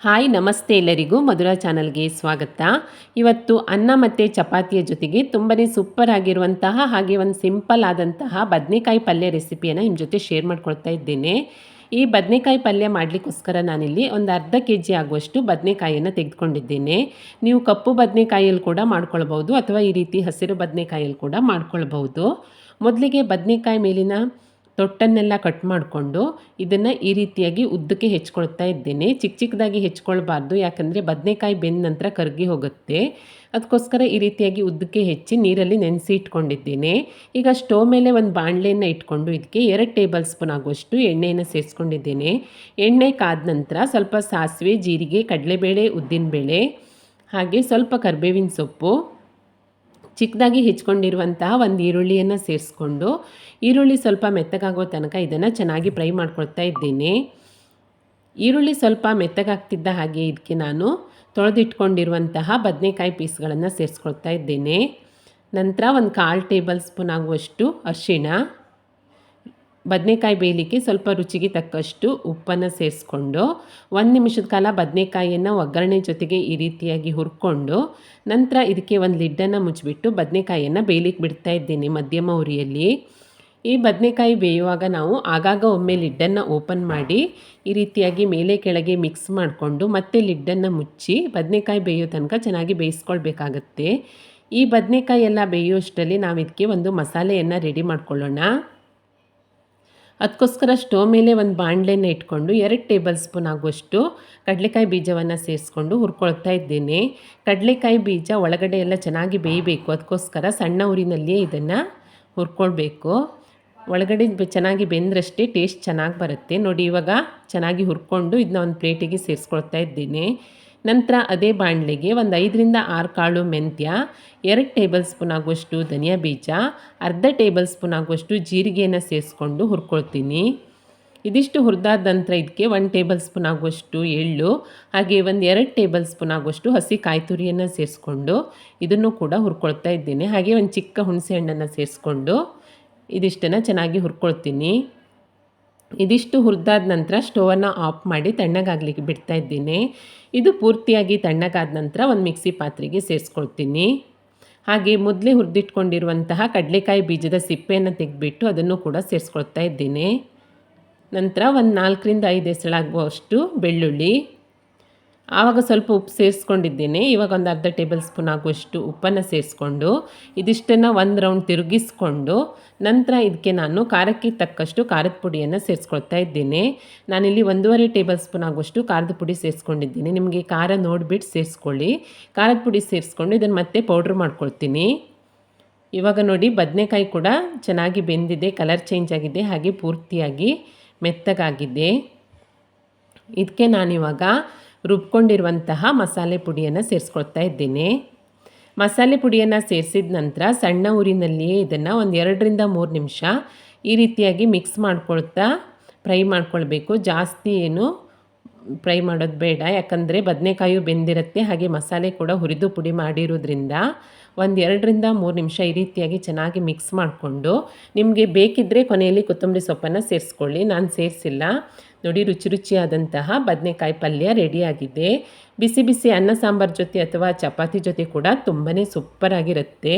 Hi, ನಮಸ್ತೆ ಎಲ್ಲರಿಗೂ ಮಧುರಾ ಚಾನಲ್ಗೆ ಸ್ವಾಗತ. ಇವತ್ತು ಅನ್ನ ಮತ್ತು ಚಪಾತಿಯ ಜೊತೆಗೆ ತುಂಬಾ ಸೂಪರ್ ಆಗಿರುವಂತಹ ಹಾಗೆ ಒಂದು ಸಿಂಪಲ್ ಆದಂತಹ ಬದನೆಕಾಯಿ ಪಲ್ಯ ರೆಸಿಪಿಯನ್ನು ನಿಮ್ಮ ಜೊತೆ ಶೇರ್ ಮಾಡ್ಕೊಳ್ತಾ ಇದ್ದೇನೆ. ಈ ಬದನೆಕಾಯಿ ಪಲ್ಯ ಮಾಡಲಿಕ್ಕೋಸ್ಕರ ನಾನಿಲ್ಲಿ ಒಂದು ಅರ್ಧ ಕೆ ಜಿ ಆಗುವಷ್ಟು ಬದನೆಕಾಯಿಯನ್ನು ತೆಗೆದುಕೊಂಡಿದ್ದೇನೆ. ನೀವು ಕಪ್ಪು ಬದನೆಕಾಯಲ್ಲಿ ಕೂಡ ಮಾಡ್ಕೊಳ್ಬೋದು ಅಥವಾ ಈ ರೀತಿ ಹಸಿರು ಬದನೆಕಾಯಲ್ಲಿ ಕೂಡ ಮಾಡ್ಕೊಳ್ಬೋದು ಮೊದಲಿಗೆ ಬದನೆಕಾಯಿ ಮೇಲಿನ ತೊಟ್ಟನ್ನೆಲ್ಲ ಕಟ್ ಮಾಡಿಕೊಂಡು ಇದನ್ನು ಈ ರೀತಿಯಾಗಿ ಉದ್ದಕ್ಕೆ ಹೆಚ್ಕೊಳ್ತಾ ಇದ್ದೇನೆ. ಚಿಕ್ಕ ಚಿಕ್ಕದಾಗಿ ಹೆಚ್ಕೊಳ್ಬಾರ್ದು, ಯಾಕಂದರೆ ಬದನೆಕಾಯಿ ಬೆಂದ ನಂತರ ಕರಗಿ ಹೋಗುತ್ತೆ. ಅದಕ್ಕೋಸ್ಕರ ಈ ರೀತಿಯಾಗಿ ಉದ್ದಕ್ಕೆ ಹೆಚ್ಚಿ ನೀರಲ್ಲಿ ನೆನೆಸಿ ಇಟ್ಕೊಂಡಿದ್ದೇನೆ. ಈಗ ಸ್ಟೋವ್ ಮೇಲೆ ಒಂದು ಬಾಣಲೆಯನ್ನು ಇಟ್ಕೊಂಡು ಇದಕ್ಕೆ ಎರಡು ಟೇಬಲ್ ಸ್ಪೂನ್ ಆಗುವಷ್ಟು ಎಣ್ಣೆಯನ್ನು ಸೇರಿಸ್ಕೊಂಡಿದ್ದೇನೆ. ಎಣ್ಣೆ ಕಾದ ನಂತರ ಸ್ವಲ್ಪ ಸಾಸಿವೆ, ಜೀರಿಗೆ, ಕಡಲೆಬೇಳೆ, ಉದ್ದಿನಬೇಳೆ, ಹಾಗೆ ಸ್ವಲ್ಪ ಕರಿಬೇವಿನ ಸೊಪ್ಪು ಚಿಕ್ಕದಾಗಿ ಹೆಚ್ಕೊಂಡಿರುವಂತಹ ಒಂದು ಈರುಳ್ಳಿಯನ್ನು ಸೇರಿಸ್ಕೊಂಡು, ಈರುಳ್ಳಿ ಸ್ವಲ್ಪ ಮೆತ್ತಗಾಗೋ ತನಕ ಇದನ್ನು ಚೆನ್ನಾಗಿ ಫ್ರೈ ಮಾಡ್ಕೊಳ್ತಾ ಇದ್ದೀನಿ. ಈರುಳ್ಳಿ ಸ್ವಲ್ಪ ಮೆತ್ತಗಾಗ್ತಿದ್ದ ಹಾಗೆ ಇದಕ್ಕೆ ನಾನು ತೊಳೆದಿಟ್ಕೊಂಡಿರುವಂತಹ ಬದನೆಕಾಯಿ ಪೀಸ್ಗಳನ್ನು ಸೇರಿಸ್ಕೊಳ್ತಾ ಇದ್ದೇನೆ. ನಂತರ ಒಂದು ಕಾಲು ಟೇಬಲ್ ಸ್ಪೂನ್ ಆಗುವಷ್ಟು ಅರಿಶಿಣ ಬದನೆಕಾಯಿ ಬೇಯಲಿಕ್ಕೆ ಸ್ವಲ್ಪ ರುಚಿಗೆ ತಕ್ಕಷ್ಟು ಉಪ್ಪನ್ನು ಸೇರಿಸ್ಕೊಂಡು ಒಂದು ನಿಮಿಷದ ಕಾಲ ಬದನೆಕಾಯಿಯನ್ನು ಒಗ್ಗರಣೆ ಜೊತೆಗೆ ಈ ರೀತಿಯಾಗಿ ಹುರ್ಕೊಂಡು ನಂತರ ಇದಕ್ಕೆ ಒಂದು ಲಿಡ್ಡನ್ನು ಮುಚ್ಚಿಬಿಟ್ಟು ಬದನೆಕಾಯಿಯನ್ನು ಬೇಯಲಿಕ್ಕೆ ಬಿಡ್ತಾ ಇದ್ದೀನಿ ಮಧ್ಯಮ ಉರಿಯಲ್ಲಿ. ಈ ಬದನೆಕಾಯಿ ಬೇಯುವಾಗ ನಾವು ಆಗಾಗ ಒಮ್ಮೆ ಲಿಡ್ಡನ್ನು ಓಪನ್ ಮಾಡಿ ಈ ರೀತಿಯಾಗಿ ಮೇಲೆ ಕೆಳಗೆ ಮಿಕ್ಸ್ ಮಾಡಿಕೊಂಡು ಮತ್ತೆ ಲಿಡ್ಡನ್ನು ಮುಚ್ಚಿ ಬದನೆಕಾಯಿ ಬೇಯೋ ತನಕ ಚೆನ್ನಾಗಿ ಬೇಯಿಸ್ಕೊಳ್ಬೇಕಾಗತ್ತೆ. ಈ ಬದನೆಕಾಯಿ ಎಲ್ಲ ಬೇಯುವಷ್ಟರಲ್ಲಿ ನಾವು ಇದಕ್ಕೆ ಒಂದು ಮಸಾಲೆಯನ್ನು ರೆಡಿ ಮಾಡ್ಕೊಳ್ಳೋಣ. ಅದಕ್ಕೋಸ್ಕರ ಸ್ಟೋವ್ ಮೇಲೆ ಒಂದು ಬಾಣಲೆನ ಇಟ್ಕೊಂಡು ಎರಡು ಟೇಬಲ್ ಸ್ಪೂನ್ ಆಗುವಷ್ಟು ಕಡಲೆಕಾಯಿ ಬೀಜವನ್ನು ಸೇರಿಸ್ಕೊಂಡು ಹುರ್ಕೊಳ್ತಾ ಇದ್ದೇನೆ. ಕಡಲೆಕಾಯಿ ಬೀಜ ಒಳಗಡೆ ಎಲ್ಲ ಚೆನ್ನಾಗಿ ಬೇಯಬೇಕು. ಅದಕ್ಕೋಸ್ಕರ ಸಣ್ಣ ಊರಿನಲ್ಲಿಯೇ ಇದನ್ನು ಹುರ್ಕೊಳ್ಬೇಕು. ಒಳಗಡೆ ಚೆನ್ನಾಗಿ ಬೆಂದ್ರಷ್ಟೇ ಟೇಸ್ಟ್ ಚೆನ್ನಾಗಿ ಬರುತ್ತೆ. ನೋಡಿ ಇವಾಗ ಚೆನ್ನಾಗಿ ಹುರ್ಕೊಂಡು ಇದನ್ನ ಒಂದು ಪ್ಲೇಟಿಗೆ ಸೇರಿಸ್ಕೊಳ್ತಾ ಇದ್ದೀನಿ. ನಂತರ ಅದೇ ಬಾಣಲೆಗೆ ಒಂದು ಐದರಿಂದ ಆರು ಕಾಳು ಮೆಂತ್ಯ, ಎರಡು ಟೇಬಲ್ ಸ್ಪೂನ್ ಆಗುವಷ್ಟು ಧನಿಯಾ ಬೀಜ, ಅರ್ಧ ಟೇಬಲ್ ಸ್ಪೂನ್ ಆಗುವಷ್ಟು ಜೀರಿಗೆಯನ್ನು ಸೇರಿಸ್ಕೊಂಡು ಹುರ್ಕೊಳ್ತೀನಿ. ಇದಿಷ್ಟು ಹುರಿದಾದ ನಂತರ ಇದಕ್ಕೆ ಒಂದು ಟೇಬಲ್ ಸ್ಪೂನ್ ಆಗುವಷ್ಟು ಎಳ್ಳು, ಹಾಗೆ ಒಂದು ಎರಡು ಟೇಬಲ್ ಸ್ಪೂನ್ ಆಗುವಷ್ಟು ಹಸಿ ಕಾಯಿ ತುರಿಯನ್ನು ಸೇರಿಸ್ಕೊಂಡು ಇದನ್ನು ಕೂಡ ಹುರ್ಕೊಳ್ತಾ ಇದ್ದೇನೆ. ಹಾಗೆ ಒಂದು ಚಿಕ್ಕ ಹುಣಸೆ ಹಣ್ಣನ್ನು ಸೇರಿಸ್ಕೊಂಡು ಇದಿಷ್ಟನ್ನು ಚೆನ್ನಾಗಿ ಹುರ್ಕೊಳ್ತೀನಿ. ಇದಿಷ್ಟು ಹುರಿದಾದ ನಂತರ ಸ್ಟೋವನ್ನು ಆಫ್ ಮಾಡಿ ತಣ್ಣಗಾಗಲಿಕ್ಕೆ ಬಿಡ್ತಾ ಇದ್ದೀನಿ. ಇದು ಪೂರ್ತಿಯಾಗಿ ತಣ್ಣಗಾದ ನಂತರ ಒಂದು ಮಿಕ್ಸಿ ಪಾತ್ರೆಗೆ ಸೇರಿಸ್ಕೊಳ್ತೀನಿ. ಹಾಗೆ ಮೊದಲೇ ಹುರಿದಿಟ್ಕೊಂಡಿರುವಂತಹ ಕಡಲೆಕಾಯಿ ಬೀಜದ ಸಿಪ್ಪೆಯನ್ನು ತೆಗೆದುಬಿಟ್ಟು ಅದನ್ನು ಕೂಡ ಸೇರಿಸ್ಕೊಳ್ತಾ ಇದ್ದೀನಿ. ನಂತರ ಒಂದು ನಾಲ್ಕರಿಂದ ಐದು ಹೆಸಳಾಗುವಷ್ಟು ಬೆಳ್ಳುಳ್ಳಿ. ಆವಾಗ ಸ್ವಲ್ಪ ಉಪ್ಪು ಸೇರಿಸ್ಕೊಂಡಿದ್ದೀನಿ. ಇವಾಗ ಒಂದು ಅರ್ಧ ಟೇಬಲ್ ಸ್ಪೂನ್ ಆಗುವಷ್ಟು ಉಪ್ಪನ್ನು ಸೇರಿಸ್ಕೊಂಡು, ಇದಿಷ್ಟನ್ನು ಒಂದು ರೌಂಡ್ ತಿರುಗಿಸ್ಕೊಂಡು, ನಂತರ ಇದಕ್ಕೆ ನಾನು ಖಾರಕ್ಕೆ ತಕ್ಕಷ್ಟು ಖಾರದ ಪುಡಿಯನ್ನು ಸೇರಿಸ್ಕೊಳ್ತಾ ಇದ್ದೀನಿ. ನಾನಿಲ್ಲಿ ಒಂದೂವರೆ ಟೇಬಲ್ ಸ್ಪೂನ್ ಆಗುವಷ್ಟು ಖಾರದ ಪುಡಿ ಸೇರಿಸ್ಕೊಂಡಿದ್ದೀನಿ. ನಿಮಗೆ ಖಾರ ನೋಡಿಬಿಟ್ಟು ಸೇರಿಸ್ಕೊಳ್ಳಿ. ಖಾರದ ಪುಡಿ ಸೇರಿಸ್ಕೊಂಡು ಇದನ್ನು ಮತ್ತೆ ಪೌಡ್ರ್ ಮಾಡ್ಕೊಳ್ತೀನಿ. ಇವಾಗ ನೋಡಿ, ಬದನೆಕಾಯಿ ಕೂಡ ಚೆನ್ನಾಗಿ ಬೆಂದಿದೆ, ಕಲರ್ ಚೇಂಜ್ ಆಗಿದೆ, ಹಾಗೆ ಪೂರ್ತಿಯಾಗಿ ಮೆತ್ತಗಾಗಿದೆ. ಇದಕ್ಕೆ ನಾನಿವಾಗ ರುಬ್ಕೊಂಡಿರುವಂತಹ ಮಸಾಲೆ ಪುಡಿಯನ್ನು ಸೇರಿಸ್ಕೊಳ್ತಾ ಇದ್ದೀನಿ. ಮಸಾಲೆ ಪುಡಿಯನ್ನು ಸೇರಿಸಿದ ನಂತರ ಸಣ್ಣ ಊರಿನಲ್ಲಿಯೇ ಇದನ್ನು ಒಂದು ಎರಡರಿಂದ ಮೂರು ನಿಮಿಷ ಈ ರೀತಿಯಾಗಿ ಮಿಕ್ಸ್ ಮಾಡ್ಕೊಳ್ತಾ ಫ್ರೈ ಮಾಡ್ಕೊಳ್ಬೇಕು. ಜಾಸ್ತಿ ಏನು ಫ್ರೈ ಮಾಡೋದು ಬೇಡ. ಯಾಕಂದರೆ ಬದನೆಕಾಯು ಬೆಂದಿರುತ್ತೆ, ಹಾಗೆ ಮಸಾಲೆ ಕೂಡ ಹುರಿದು ಪುಡಿ ಮಾಡಿರೋದ್ರಿಂದ ಒಂದು ಎರಡರಿಂದ ಮೂರು ನಿಮಿಷ ಈ ರೀತಿಯಾಗಿ ಚೆನ್ನಾಗಿ ಮಿಕ್ಸ್ ಮಾಡಿಕೊಂಡು ನಿಮಗೆ ಬೇಕಿದ್ದರೆ ಕೊನೆಯಲ್ಲಿ ಕೊತ್ತಂಬರಿ ಸೊಪ್ಪನ್ನು ಸೇರಿಸ್ಕೊಳ್ಳಿ. ನಾನು ಸೇರಿಸಿಲ್ಲ. ನೋಡಿ ರುಚಿ ರುಚಿಯಾದಂತಹ ಬದನೆಕಾಯಿ ಪಲ್ಯ ರೆಡಿಯಾಗಿದೆ. ಬಿಸಿ ಬಿಸಿ ಅನ್ನ ಸಾಂಬಾರು ಜೊತೆ ಅಥವಾ ಚಪಾತಿ ಜೊತೆ ಕೂಡ ತುಂಬಾ ಸೂಪರಾಗಿರುತ್ತೆ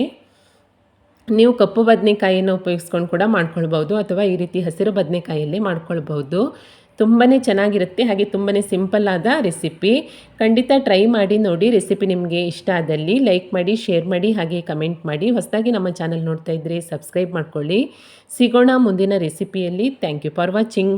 ನೀವು ಕಪ್ಪು ಬದನೆಕಾಯಿಯನ್ನು ಉಪಯೋಗಿಸ್ಕೊಂಡು ಕೂಡ ಮಾಡ್ಕೊಳ್ಬೋದು ಅಥವಾ ಈ ರೀತಿ ಹಸಿರು ಬದನೆಕಾಯಲ್ಲೇ ಮಾಡ್ಕೊಳ್ಬೋದು ತುಂಬಾ ಚೆನ್ನಾಗಿರುತ್ತೆ, ಹಾಗೆ ತುಂಬಾ ಸಿಂಪಲ್ ಆದ ರೆಸಿಪಿ. ಖಂಡಿತ ಟ್ರೈ ಮಾಡಿ ನೋಡಿ, ರೆಸಿಪಿ ನಿಮಗೆ ಇಷ್ಟ ಆದಲ್ಲಿ ಲೈಕ್ ಮಾಡಿ, ಶೇರ್ ಮಾಡಿ, ಹಾಗೆ ಕಮೆಂಟ್ ಮಾಡಿ. ಹೊಸದಾಗಿ ನಮ್ಮ ಚಾನಲ್ ನೋಡ್ತಾ ಇದ್ದರೆ ಸಬ್ಸ್ಕ್ರೈಬ್ ಮಾಡ್ಕೊಳ್ಳಿ. ಸಿಗೋಣ ಮುಂದಿನ ರೆಸಿಪಿಯಲ್ಲಿ. Thank you for watching.